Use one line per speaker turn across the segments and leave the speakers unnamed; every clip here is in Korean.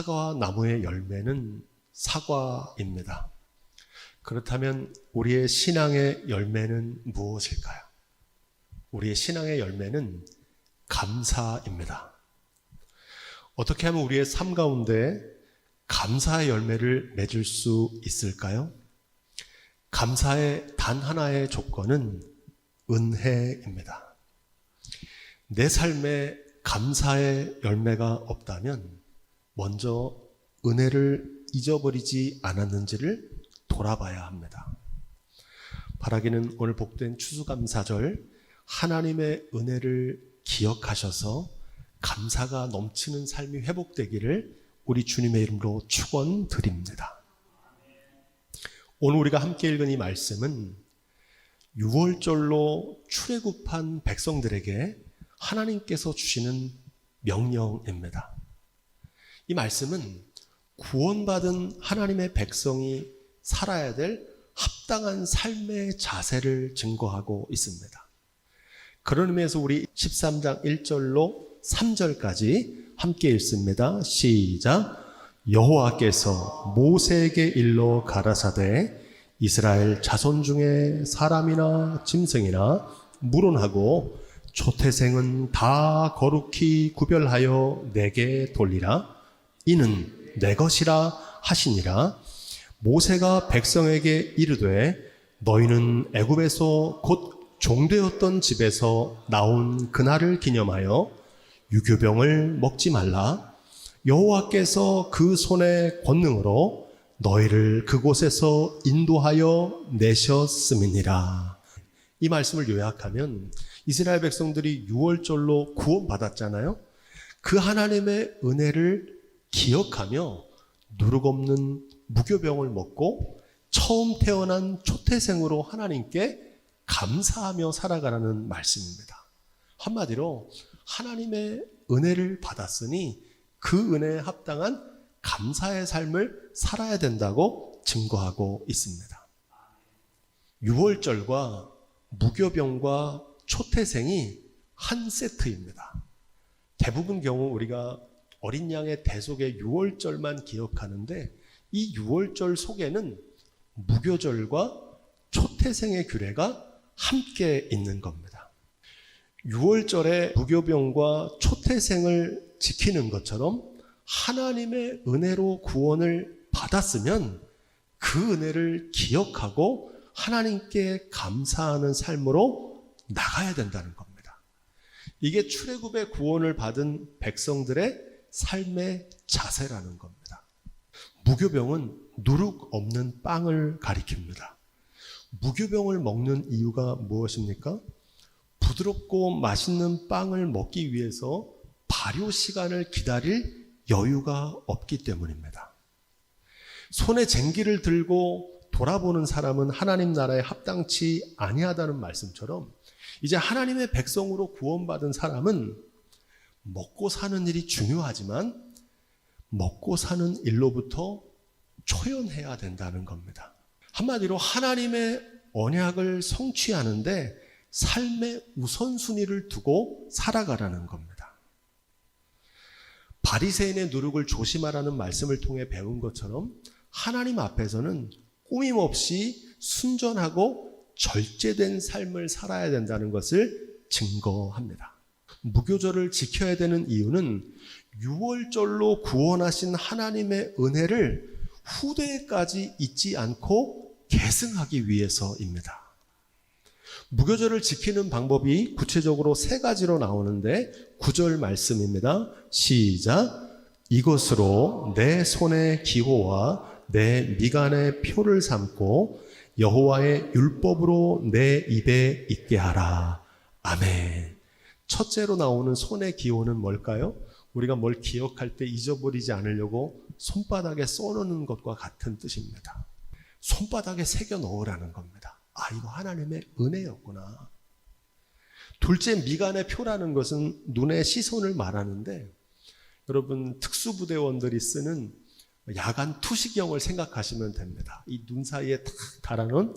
사과 나무의 열매는 사과입니다. 그렇다면 우리의 신앙의 열매는 무엇일까요? 우리의 신앙의 열매는 감사입니다. 어떻게 하면 우리의 삶 가운데 감사의 열매를 맺을 수 있을까요? 감사의 단 하나의 조건은 은혜입니다. 내 삶에 감사의 열매가 없다면 먼저 은혜를 잊어버리지 않았는지를 돌아봐야 합니다. 바라기는 오늘 복된 추수감사절 하나님의 은혜를 기억하셔서 감사가 넘치는 삶이 회복되기를 우리 주님의 이름으로 축원드립니다. 오늘 우리가 함께 읽은 이 말씀은 6월절로 출애굽한 백성들에게 하나님께서 주시는 명령입니다. 이 말씀은 구원받은 하나님의 백성이 살아야 될 합당한 삶의 자세를 증거하고 있습니다. 그런 의미에서 우리 13장 1절로 3절까지 함께 읽습니다. 시작. 여호와께서 모세에게 일러 가라사대 이스라엘 자손 중에 사람이나 짐승이나 물론하고 초태생은 다 거룩히 구별하여 내게 돌리라 이는 내 것이라 하시니라 모세가 백성에게 이르되 너희는 애굽에서 곧 종되었던 집에서 나온 그날을 기념하여 유교병을 먹지 말라 여호와께서 그 손의 권능으로 너희를 그곳에서 인도하여 내셨음이니라. 이 말씀을 요약하면 이스라엘 백성들이 6월절로 구원받았잖아요. 그 하나님의 은혜를 기억하며 누룩 없는 무교병을 먹고 처음 태어난 초태생으로 하나님께 감사하며 살아가라는 말씀입니다. 한마디로 하나님의 은혜를 받았으니 그 은혜에 합당한 감사의 삶을 살아야 된다고 증거하고 있습니다. 6월절과 무교병과 초태생이 한 세트입니다. 대부분 경우 우리가 어린 양의 대속의 6월절만 기억하는데 이 6월절 속에는 무교절과 초태생의 규례가 함께 있는 겁니다. 6월절에 무교병과 초태생을 지키는 것처럼 하나님의 은혜로 구원을 받았으면 그 은혜를 기억하고 하나님께 감사하는 삶으로 나가야 된다는 겁니다. 이게 출애굽의 구원을 받은 백성들의 삶의 자세라는 겁니다. 무교병은 누룩 없는 빵을 가리킵니다. 무교병을 먹는 이유가 무엇입니까? 부드럽고 맛있는 빵을 먹기 위해서 발효 시간을 기다릴 여유가 없기 때문입니다. 손에 쟁기를 들고 돌아보는 사람은 하나님 나라에 합당치 아니하다는 말씀처럼 이제 하나님의 백성으로 구원받은 사람은 먹고 사는 일이 중요하지만 먹고 사는 일로부터 초연해야 된다는 겁니다. 한마디로 하나님의 언약을 성취하는데 삶의 우선순위를 두고 살아가라는 겁니다. 바리새인의 누룩을 조심하라는 말씀을 통해 배운 것처럼 하나님 앞에서는 꾸밈없이 순전하고 절제된 삶을 살아야 된다는 것을 증거합니다. 무교절을 지켜야 되는 이유는 6월절로 구원하신 하나님의 은혜를 후대까지 잊지 않고 계승하기 위해서입니다. 무교절을 지키는 방법이 구체적으로 세 가지로 나오는데 구절 말씀입니다. 시작. 이것으로 내 손의 기호와 내 미간의 표를 삼고 여호와의 율법으로 내 입에 있게 하라. 아멘. 첫째로 나오는 손의 기호는 뭘까요? 우리가 뭘 기억할 때 잊어버리지 않으려고 손바닥에 써놓는 것과 같은 뜻입니다. 손바닥에 새겨 넣으라는 겁니다. 아, 이거 하나님의 은혜였구나. 둘째, 미간의 표라는 것은 눈의 시선을 말하는데, 여러분, 특수부대원들이 쓰는 야간 투시경을 생각하시면 됩니다. 이 눈 사이에 탁 달아놓은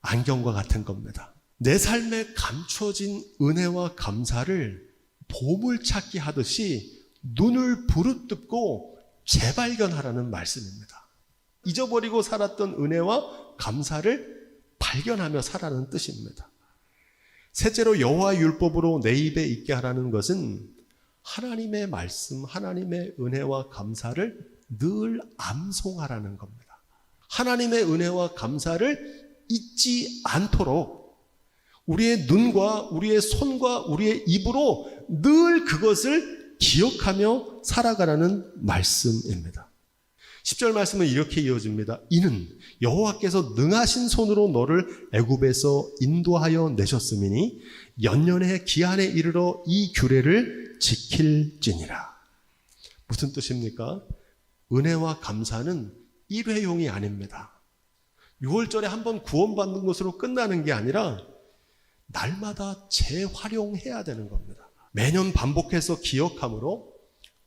안경과 같은 겁니다. 내 삶에 감춰진 은혜와 감사를 보물 찾기 하듯이 눈을 부릅뜨고 재발견하라는 말씀입니다. 잊어버리고 살았던 은혜와 감사를 발견하며 살아라는 뜻입니다. 셋째로 여호와 율법으로 내 입에 있게 하라는 것은 하나님의 말씀, 하나님의 은혜와 감사를 늘 암송하라는 겁니다. 하나님의 은혜와 감사를 잊지 않도록 우리의 눈과 우리의 손과 우리의 입으로 늘 그것을 기억하며 살아가라는 말씀입니다. 10절 말씀은 이렇게 이어집니다. 이는 여호와께서 능하신 손으로 너를 애굽에서 인도하여 내셨음이니 연년의 기한에 이르러 이 규례를 지킬지니라. 무슨 뜻입니까? 은혜와 감사는 일회용이 아닙니다. 6월절에 한 번 구원받는 것으로 끝나는 게 아니라 날마다 재활용해야 되는 겁니다. 매년 반복해서 기억함으로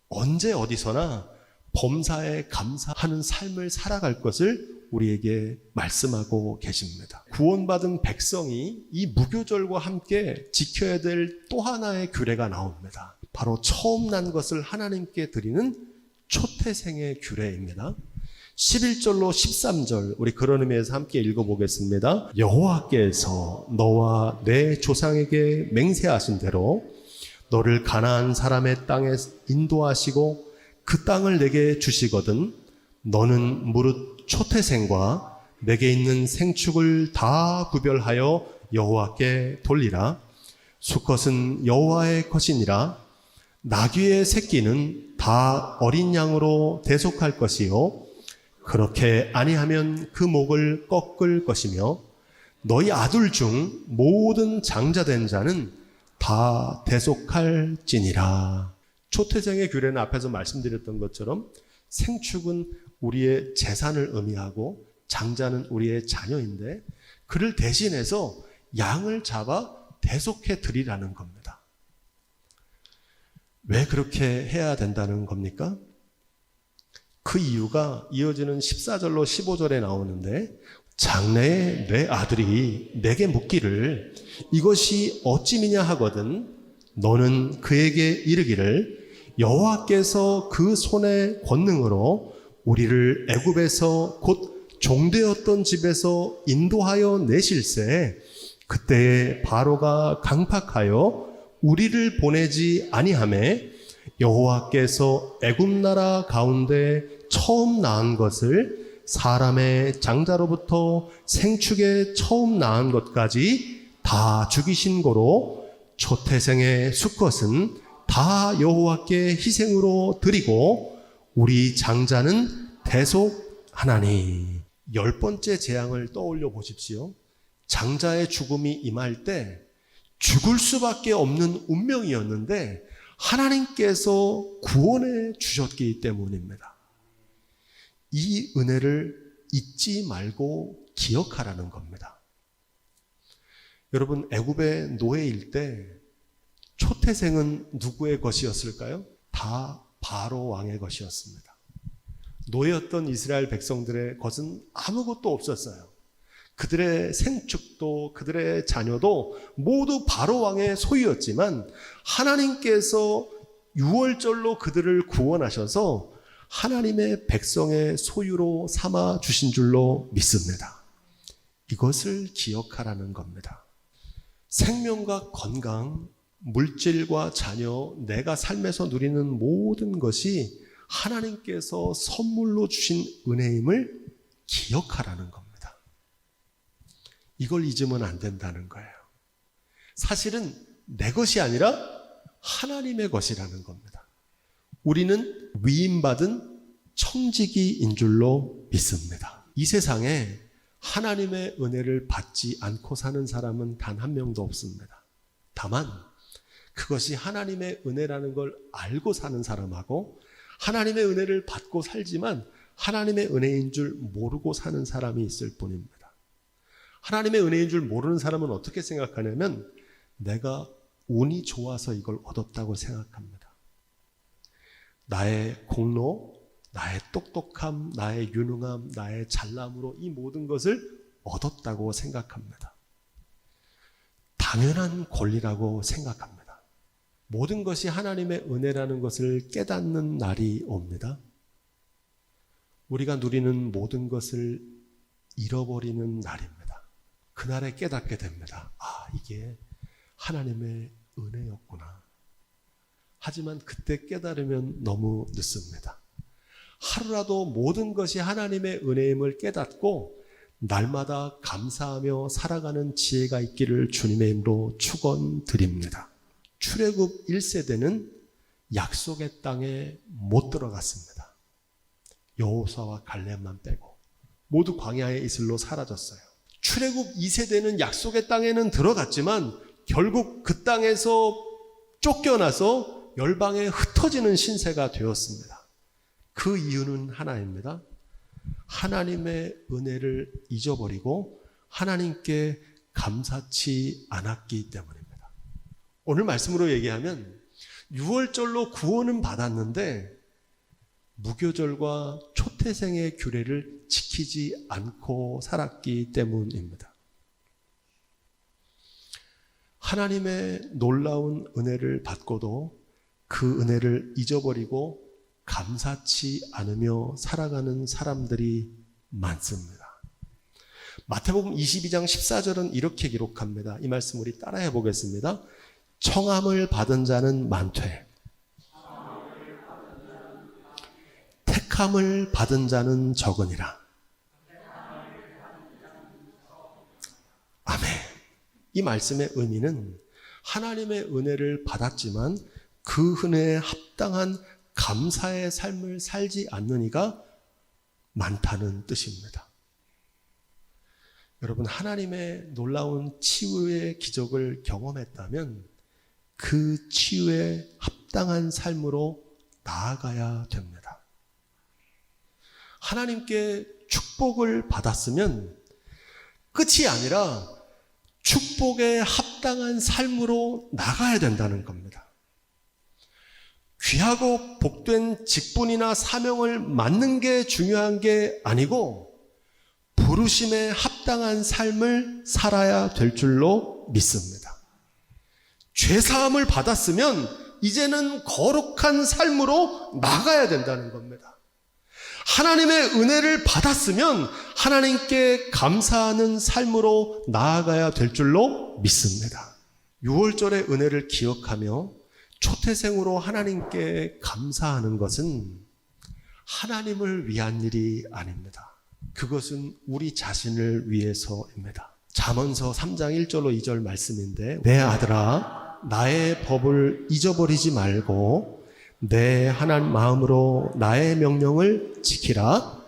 언제 어디서나 범사에 감사하는 삶을 살아갈 것을 우리에게 말씀하고 계십니다. 구원받은 백성이 이 무교절과 함께 지켜야 될 또 하나의 규례가 나옵니다. 바로 처음 난 것을 하나님께 드리는 초태생의 규례입니다. 11절로 13절 우리 그런 의미에서 함께 읽어보겠습니다. 여호와께서 너와 내 조상에게 맹세하신 대로 너를 가나안 사람의 땅에 인도하시고 그 땅을 내게 주시거든 너는 무릇 초태생과 내게 있는 생축을 다 구별하여 여호와께 돌리라 수컷은 여호와의 것이니라 나귀의 새끼는 다 어린 양으로 대속할 것이요 그렇게 아니하면 그 목을 꺾을 것이며 너희 아들 중 모든 장자된 자는 다 대속할지니라. 초태생의 규례는 앞에서 말씀드렸던 것처럼 생축은 우리의 재산을 의미하고 장자는 우리의 자녀인데 그를 대신해서 양을 잡아 대속해 드리라는 겁니다. 왜 그렇게 해야 된다는 겁니까? 그 이유가 이어지는 14절로 15절에 나오는데 장래에 내 아들이 내게 묻기를 이것이 어찌미냐 하거든 너는 그에게 이르기를 여호와께서 그 손의 권능으로 우리를 애굽에서 곧 종되었던 집에서 인도하여 내실세. 그때에 바로가 강팍하여 우리를 보내지 아니하매 여호와께서 애굽 나라 가운데 처음 낳은 것을 사람의 장자로부터 생축에 처음 낳은 것까지 다 죽이신 거로 초태생의 수컷은 다 여호와께 희생으로 드리고 우리 장자는 대속 하나니 열 번째 재앙을 떠올려 보십시오. 장자의 죽음이 임할 때 죽을 수밖에 없는 운명이었는데 하나님께서 구원해 주셨기 때문입니다. 이 은혜를 잊지 말고 기억하라는 겁니다. 여러분 애굽의 노예일 때 초태생은 누구의 것이었을까요? 다 바로 왕의 것이었습니다. 노예였던 이스라엘 백성들의 것은 아무것도 없었어요. 그들의 생축도 그들의 자녀도 모두 바로 왕의 소유였지만 하나님께서 유월절로 그들을 구원하셔서 하나님의 백성의 소유로 삼아 주신 줄로 믿습니다. 이것을 기억하라는 겁니다. 생명과 건강, 물질과 자녀, 내가 삶에서 누리는 모든 것이 하나님께서 선물로 주신 은혜임을 기억하라는 겁니다. 이걸 잊으면 안 된다는 거예요. 사실은 내 것이 아니라 하나님의 것이라는 겁니다. 우리는 위임받은 청지기인 줄로 믿습니다. 이 세상에 하나님의 은혜를 받지 않고 사는 사람은 단 한 명도 없습니다. 다만 그것이 하나님의 은혜라는 걸 알고 사는 사람하고 하나님의 은혜를 받고 살지만 하나님의 은혜인 줄 모르고 사는 사람이 있을 뿐입니다. 하나님의 은혜인 줄 모르는 사람은 어떻게 생각하냐면 내가 운이 좋아서 이걸 얻었다고 생각합니다. 나의 공로, 나의 똑똑함, 나의 유능함, 나의 잘남으로 이 모든 것을 얻었다고 생각합니다. 당연한 권리라고 생각합니다. 모든 것이 하나님의 은혜라는 것을 깨닫는 날이 옵니다. 우리가 누리는 모든 것을 잃어버리는 날입니다. 그날에 깨닫게 됩니다. 아, 이게 하나님의 은혜였구나. 하지만 그때 깨달으면 너무 늦습니다. 하루라도 모든 것이 하나님의 은혜임을 깨닫고 날마다 감사하며 살아가는 지혜가 있기를 주님의 이름으로 축원드립니다. 출애굽 1세대는 약속의 땅에 못 들어갔습니다. 여호수아와 갈렙만 빼고 모두 광야의 이슬로 사라졌어요. 출애굽 2세대는 약속의 땅에는 들어갔지만 결국 그 땅에서 쫓겨나서 열방에 흩어지는 신세가 되었습니다. 그 이유는 하나입니다. 하나님의 은혜를 잊어버리고 하나님께 감사치 않았기 때문입니다. 오늘 말씀으로 얘기하면 6월절로 구원은 받았는데 무교절과 초태생의 규례를 지키지 않고 살았기 때문입니다. 하나님의 놀라운 은혜를 받고도 그 은혜를 잊어버리고 감사치 않으며 살아가는 사람들이 많습니다. 마태복음 22장 14절은 이렇게 기록합니다. 이 말씀 우리 따라해 보겠습니다. 청함을 받은 자는 많되 택함을 받은 자는 적으니라. 아멘. 이 말씀의 의미는 하나님의 은혜를 받았지만 그 은혜에 합당한 감사의 삶을 살지 않는 이가 많다는 뜻입니다. 여러분, 하나님의 놀라운 치유의 기적을 경험했다면 그 치유에 합당한 삶으로 나아가야 됩니다. 하나님께 축복을 받았으면 끝이 아니라 축복에 합당한 삶으로 나가야 된다는 겁니다. 귀하고 복된 직분이나 사명을 맡는 게 중요한 게 아니고 부르심에 합당한 삶을 살아야 될 줄로 믿습니다. 죄사함을 받았으면 이제는 거룩한 삶으로 나가야 된다는 겁니다. 하나님의 은혜를 받았으면 하나님께 감사하는 삶으로 나아가야 될 줄로 믿습니다. 6월절의 은혜를 기억하며 초태생으로 하나님께 감사하는 것은 하나님을 위한 일이 아닙니다. 그것은 우리 자신을 위해서입니다. 잠언서 3장 1절로 2절 말씀인데 내 아들아 나의 법을 잊어버리지 말고 내 하나님 마음으로 나의 명령을 지키라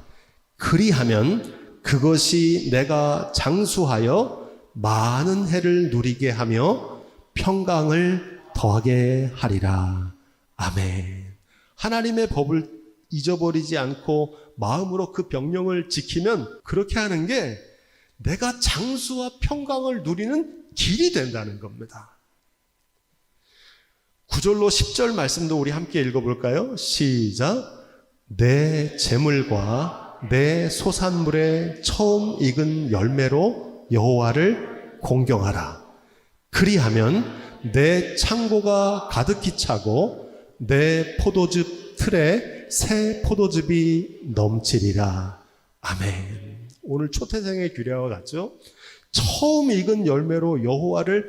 그리하면 그것이 내가 장수하여 많은 해를 누리게 하며 평강을 더하게 하리라. 아멘. 하나님의 법을 잊어버리지 않고 마음으로 그 병령을 지키면 그렇게 하는 게 내가 장수와 평강을 누리는 길이 된다는 겁니다. 9절로 10절 말씀도 우리 함께 읽어볼까요? 시작. 내 재물과 내 소산물의 처음 익은 열매로 여호와를 공경하라. 그리하면 내 창고가 가득히 차고 내 포도즙 틀에 새 포도즙이 넘치리라. 아멘. 오늘 초태생의 규례와 같죠? 처음 익은 열매로 여호와를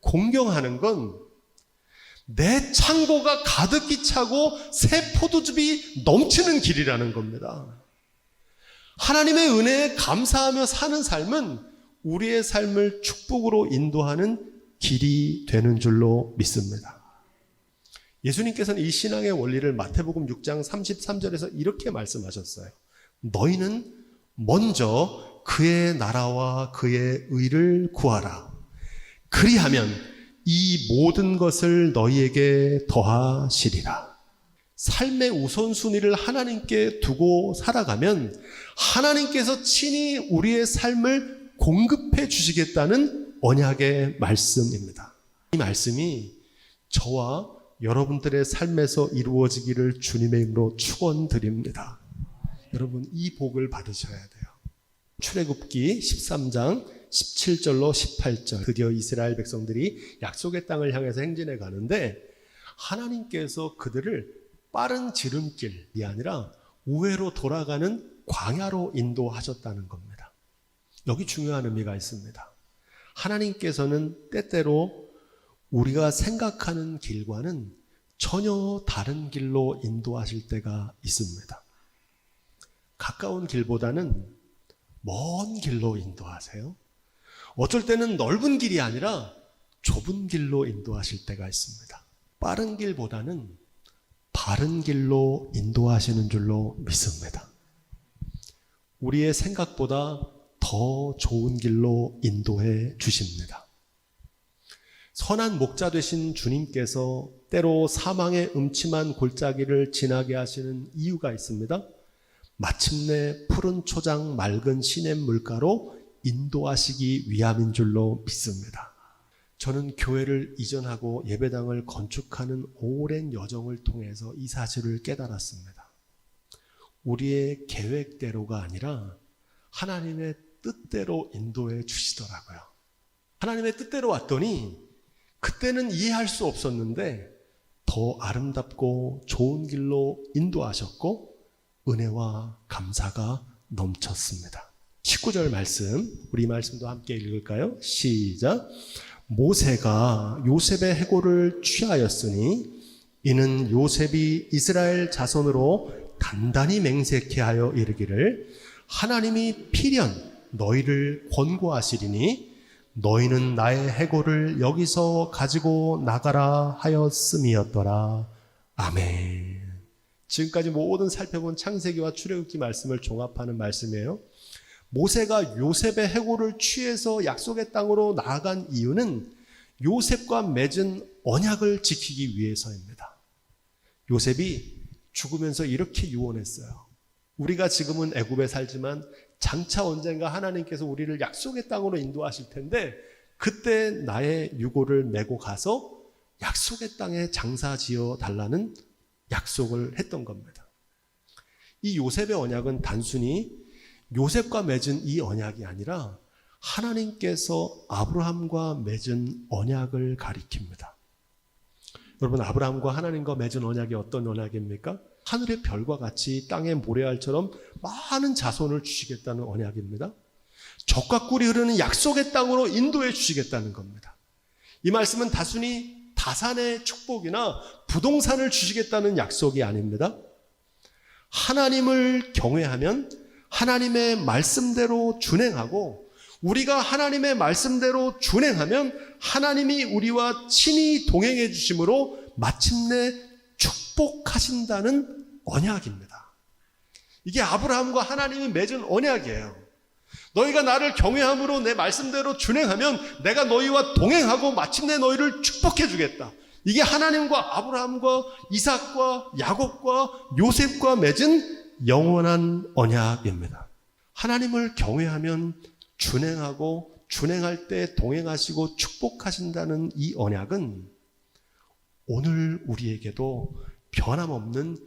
공경하는 건 내 창고가 가득히 차고 새 포도즙이 넘치는 길이라는 겁니다. 하나님의 은혜에 감사하며 사는 삶은 우리의 삶을 축복으로 인도하는 길이 되는 줄로 믿습니다. 예수님께서는 이 신앙의 원리를 마태복음 6장 33절에서 이렇게 말씀하셨어요. 너희는 먼저 그의 나라와 그의 의를 구하라. 그리하면 이 모든 것을 너희에게 더하시리라. 삶의 우선순위를 하나님께 두고 살아가면 하나님께서 친히 우리의 삶을 공급해 주시겠다는 언약의 말씀입니다. 이 말씀이 저와 여러분들의 삶에서 이루어지기를 주님의 이름으로 축원드립니다. 여러분 이 복을 받으셔야 돼요. 출애굽기 13장 17절로 18절 드디어 이스라엘 백성들이 약속의 땅을 향해서 행진해 가는데 하나님께서 그들을 빠른 지름길이 아니라 우회로 돌아가는 광야로 인도하셨다는 겁니다. 여기 중요한 의미가 있습니다. 하나님께서는 때때로 우리가 생각하는 길과는 전혀 다른 길로 인도하실 때가 있습니다. 가까운 길보다는 먼 길로 인도하세요. 어쩔 때는 넓은 길이 아니라 좁은 길로 인도하실 때가 있습니다. 빠른 길보다는 바른 길로 인도하시는 줄로 믿습니다. 우리의 생각보다 더 좋은 길로 인도해 주십니다. 선한 목자 되신 주님께서 때로 사망의 음침한 골짜기를 지나게 하시는 이유가 있습니다. 마침내 푸른 초장 맑은 시냇 물가로 인도하시기 위함인 줄로 믿습니다. 저는 교회를 이전하고 예배당을 건축하는 오랜 여정을 통해서 이 사실을 깨달았습니다. 우리의 계획대로가 아니라 하나님의 뜻대로 인도해 주시더라고요. 하나님의 뜻대로 왔더니 그때는 이해할 수 없었는데 더 아름답고 좋은 길로 인도하셨고 은혜와 감사가 넘쳤습니다. 19절 말씀, 우리 말씀도 함께 읽을까요? 시작. 모세가 요셉의 해고를 취하였으니 이는 요셉이 이스라엘 자손으로 단단히 맹세케 하여 이르기를 하나님이 필연 너희를 권고하시리니 너희는 나의 해고를 여기서 가지고 나가라 하였음이었더라. 아멘. 지금까지 모든 살펴본 창세기와 출애굽기 말씀을 종합하는 말씀이에요. 모세가 요셉의 해고를 취해서 약속의 땅으로 나아간 이유는 요셉과 맺은 언약을 지키기 위해서입니다. 요셉이 죽으면서 이렇게 유언했어요. 우리가 지금은 애굽에 살지만 장차 언젠가 하나님께서 우리를 약속의 땅으로 인도하실 텐데 그때 나의 유고를 메고 가서 약속의 땅에 장사 지어 달라는 약속을 했던 겁니다. 이 요셉의 언약은 단순히 요셉과 맺은 이 언약이 아니라 하나님께서 아브라함과 맺은 언약을 가리킵니다. 여러분 아브라함과 하나님과 맺은 언약이 어떤 언약입니까? 하늘의 별과 같이 땅의 모래알처럼 많은 자손을 주시겠다는 언약입니다. 적과 꿀이 흐르는 약속의 땅으로 인도해 주시겠다는 겁니다. 이 말씀은 단순히 다산의 축복이나 부동산을 주시겠다는 약속이 아닙니다. 하나님을 경외하면 하나님의 말씀대로 준행하고 우리가 하나님의 말씀대로 준행하면 하나님이 우리와 친히 동행해 주심으로 마침내 축복하신다는 언약입니다. 이게 아브라함과 하나님이 맺은 언약이에요. 너희가 나를 경외함으로 내 말씀대로 준행하면 내가 너희와 동행하고 마침내 너희를 축복해 주겠다. 이게 하나님과 아브라함과 이삭과 야곱과 요셉과 맺은 영원한 언약입니다. 하나님을 경외하면 준행하고 준행할 때 동행하시고 축복하신다는 이 언약은 오늘 우리에게도 변함없는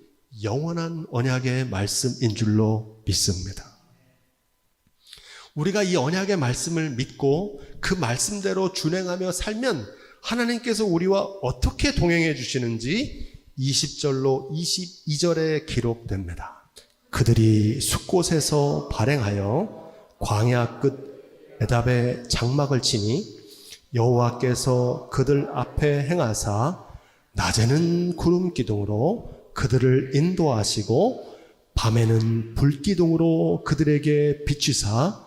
영원한 언약의 말씀인 줄로 믿습니다. 우리가 이 언약의 말씀을 믿고 그 말씀대로 준행하며 살면 하나님께서 우리와 어떻게 동행해 주시는지 20절로 22절에 기록됩니다. 그들이 숲곳에서 발행하여 광야 끝 에답에 장막을 치니 여호와께서 그들 앞에 행하사 낮에는 구름 기둥으로 그들을 인도하시고 밤에는 불 기둥으로 그들에게 비추사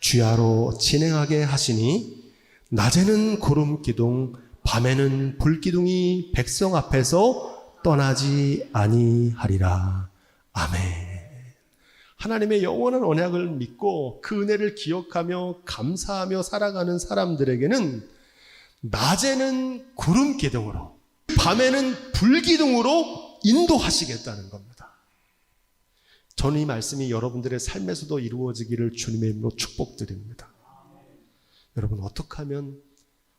주야로 진행하게 하시니 낮에는 구름 기둥 밤에는 불 기둥이 백성 앞에서 떠나지 아니하리라 아멘. 하나님의 영원한 언약을 믿고 그 은혜를 기억하며 감사하며 살아가는 사람들에게는 낮에는 구름 기둥으로 밤에는 불 기둥으로 인도하시겠다는 겁니다. 저는 이 말씀이 여러분들의 삶에서도 이루어지기를 주님의 이름으로 축복드립니다. 여러분 어떻게 하면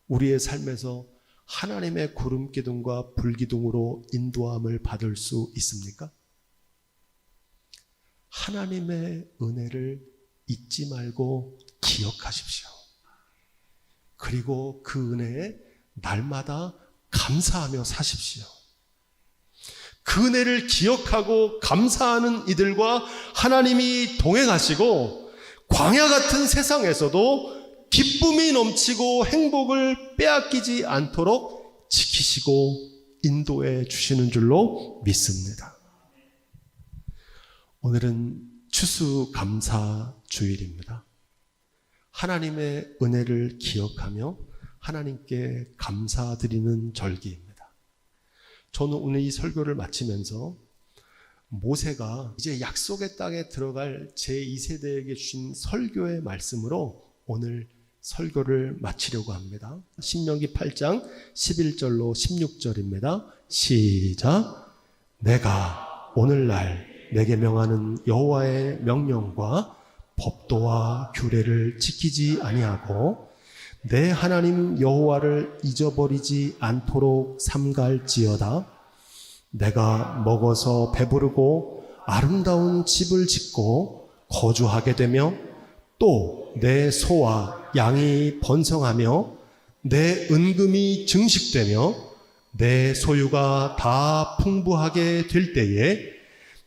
우리의 삶에서 하나님의 구름 기둥과 불 기둥으로 인도함을 받을 수 있습니까? 하나님의 은혜를 잊지 말고 기억하십시오. 그리고 그 은혜에 날마다 감사하며 사십시오. 그 은혜를 기억하고 감사하는 이들과 하나님이 동행하시고 광야 같은 세상에서도 기쁨이 넘치고 행복을 빼앗기지 않도록 지키시고 인도해 주시는 줄로 믿습니다. 오늘은 추수감사 주일입니다. 하나님의 은혜를 기억하며 하나님께 감사드리는 절기입니다. 저는 오늘 이 설교를 마치면서 모세가 이제 약속의 땅에 들어갈 제2세대에게 주신 설교의 말씀으로 오늘 설교를 마치려고 합니다. 신명기 8장 11절로 16절입니다. 시작. 내가 오늘날 내게 명하는 여호와의 명령과 법도와 규례를 지키지 아니하고 내 하나님 여호와를 잊어버리지 않도록 삼갈지어다. 내가 먹어서 배부르고 아름다운 집을 짓고 거주하게 되며 또 내 소와 양이 번성하며 내 은금이 증식되며 내 소유가 다 풍부하게 될 때에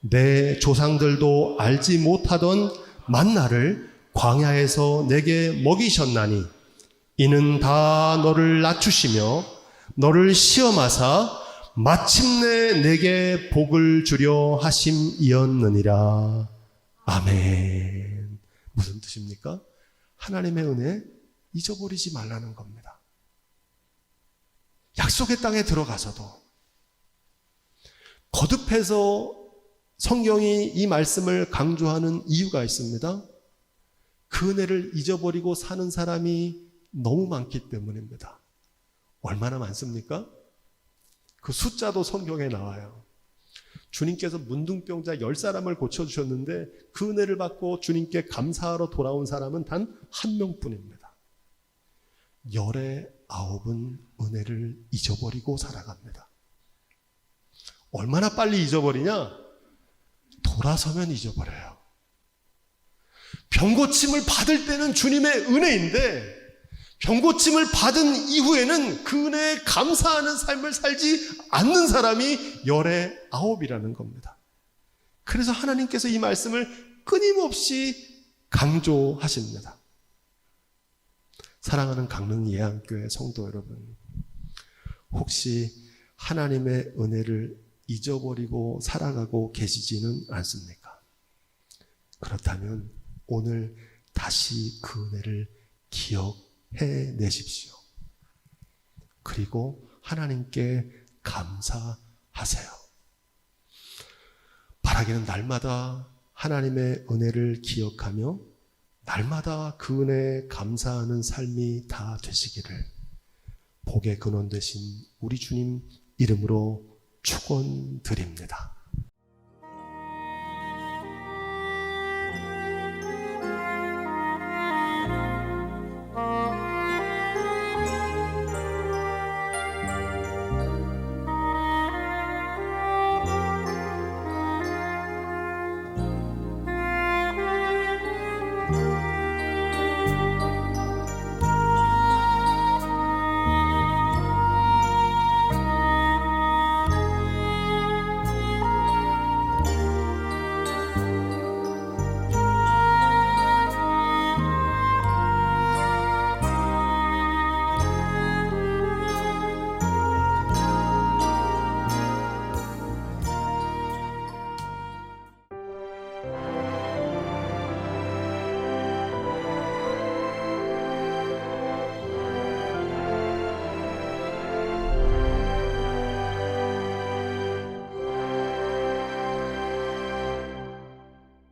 내 조상들도 알지 못하던 만나를 광야에서 내게 먹이셨나니 이는 다 너를 낮추시며 너를 시험하사 마침내 내게 복을 주려 하심이었느니라. 아멘. 무슨 뜻입니까? 하나님의 은혜 잊어버리지 말라는 겁니다. 약속의 땅에 들어가서도 거듭해서 성경이 이 말씀을 강조하는 이유가 있습니다. 그 은혜를 잊어버리고 사는 사람이 너무 많기 때문입니다. 얼마나 많습니까? 그 숫자도 성경에 나와요. 주님께서 문둥병자 10사람을 고쳐주셨는데 그 은혜를 받고 주님께 감사하러 돌아온 사람은 단 한 명뿐입니다. 열의 아홉은 은혜를 잊어버리고 살아갑니다. 얼마나 빨리 잊어버리냐? 돌아서면 잊어버려요. 병고침을 받을 때는 주님의 은혜인데 병고침을 받은 이후에는 그 은혜에 감사하는 삶을 살지 않는 사람이 열의 아홉이라는 겁니다. 그래서 하나님께서 이 말씀을 끊임없이 강조하십니다. 사랑하는 강릉 예안교회 성도 여러분, 혹시 하나님의 은혜를 잊어버리고 살아가고 계시지는 않습니까? 그렇다면 오늘 다시 그 은혜를 기억해 내십시오. 그리고 하나님께 감사하세요. 바라기는 날마다 하나님의 은혜를 기억하며 날마다 그 은혜에 감사하는 삶이 다 되시기를 복의 근원 되신 우리 주님 이름으로 축원드립니다.